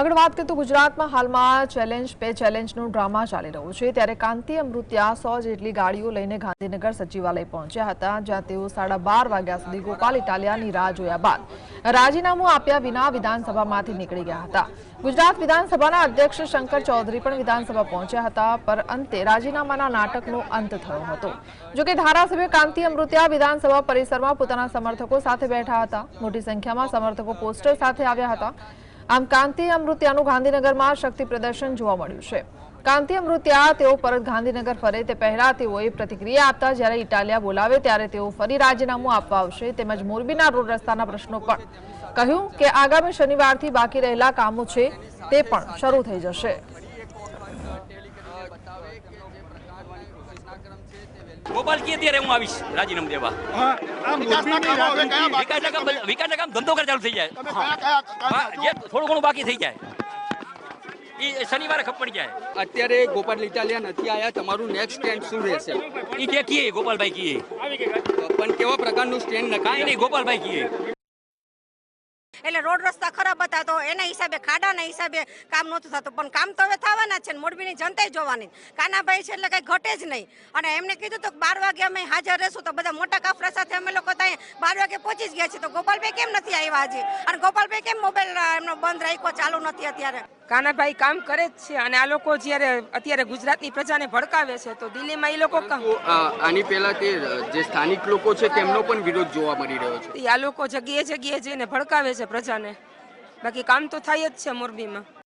આગળ વાત કરીએ તો ગુજરાતમાં હાલમાં ચેલેન્જ પે ચેલેન્જનો ડ્રામા ચાલી રહ્યો છે. ત્યારે કાંતિ અમૃત્યા સો જેટલી ગાડીઓ લઈને ગાંધીનગર સચિવાલય પહોંચ્યા હતા, જ્યાં તેઓ સાડા બાર વાગ્યા સુધી ગોપાલ ઇટાલિયાની રાહ જોયા બાદ રાજીનામું આપ્યા વિના વિધાનસભામાંથી નીકળી ગયા હતા. ગુજરાત વિધાનસભાના અધ્યક્ષ શંકર ચૌધરી પણ વિધાનસભા પહોંચ્યા હતા, પર અંતે રાજીનામાના નાટકનો અંત થયો હતો. જોકે ધારાસભ્ય કાંતિ અમૃત્યા વિધાનસભા પરિસરમાં પોતાના સમર્થકો સાથે બેઠા હતા. મોટી સંખ્યામાં સમર્થકો પોસ્ટર સાથે આવ્યા હતા. આમ કાંતિ અમૃત્યાનું ગાંધીનગરમાં શક્તિ પ્રદર્શન જોવા મળ્યું છે. કાંતિ અમૃત્યા તેઓ પરત ગાંધીનગર ફરે તે પહેલા તેઓએ પ્રતિક્રિયા આપતા જ્યારે ઇટાલિયા બોલાવે ત્યારે તેઓ ફરી રાજીનામું આપવા આવશે તેમજ મોરબીના રોડ રસ્તાના પ્રશ્નો પણ. કહ્યું કે આગામી શનિવારથી બાકી રહેલા કામો છે તે પણ શરૂ થઈ જશે. ગોપાલ અત્યારે હું આવીશ. રાજીનામું દેવા. વિકાસના કામ ધંધો કર ચાલુ થઈ જાય. જે થોડું ઘણું બાકી થઈ જાય. શનિવારે ખપ પડી જાય. અત્યારે ગોપાલ ઇટાલિયા નથી આયા તમારું નેક્સ્ટ સ્ટેન્ડ શું રહેશે? એ કે કીએ ગોપાલભાઈ કીએ. પણ કેવા પ્રકારનું સ્ટેન્ડ કાંઈ નહીં ગોપાલભાઈ કીએ. એટલે રોડ રસ્તા ખરાબ હતા તો એના હિસાબે, ખાડાના હિસાબે કામ નહોતું થતું. પણ કામ તો હવે થવાના છે ને, મોરબીની જનતાએ જોવાની. કાનાભાઈ છે એટલે કંઈ ઘટે જ નહીં. અને એમને કીધું તો બાર વાગે અમે હાજર રહેશું તો બધા મોટા કાફરા સાથે અમે લોકો ત્યાં બાર વાગે પહોંચી જ ગયા છે તો ગોપાલભાઈ કેમ નથી આવ્યા હજી? અને ગોપાલભાઈ કેમ મોબાઈલ એમનો બંધ રાખ્યો? ચાલુ નથી અત્યારે. કાનાભાઈ કામ કરે જ છે અને આ લોકો જ્યારે અત્યારે ગુજરાતની પ્રજાને ભડકાવે છે તો દિલ્હીમાં એ લોકો આની પહેલા તે જે સ્થાનિક લોકો છે તેમનો પણ વિરોધ જોવા મળી રહ્યો છે. આ લોકો જગ્યાએ જગ્યાએ જઈને ભડકાવે છે પ્રજાને. બાકી કામ તો થાય જ છે મોરબીમાં.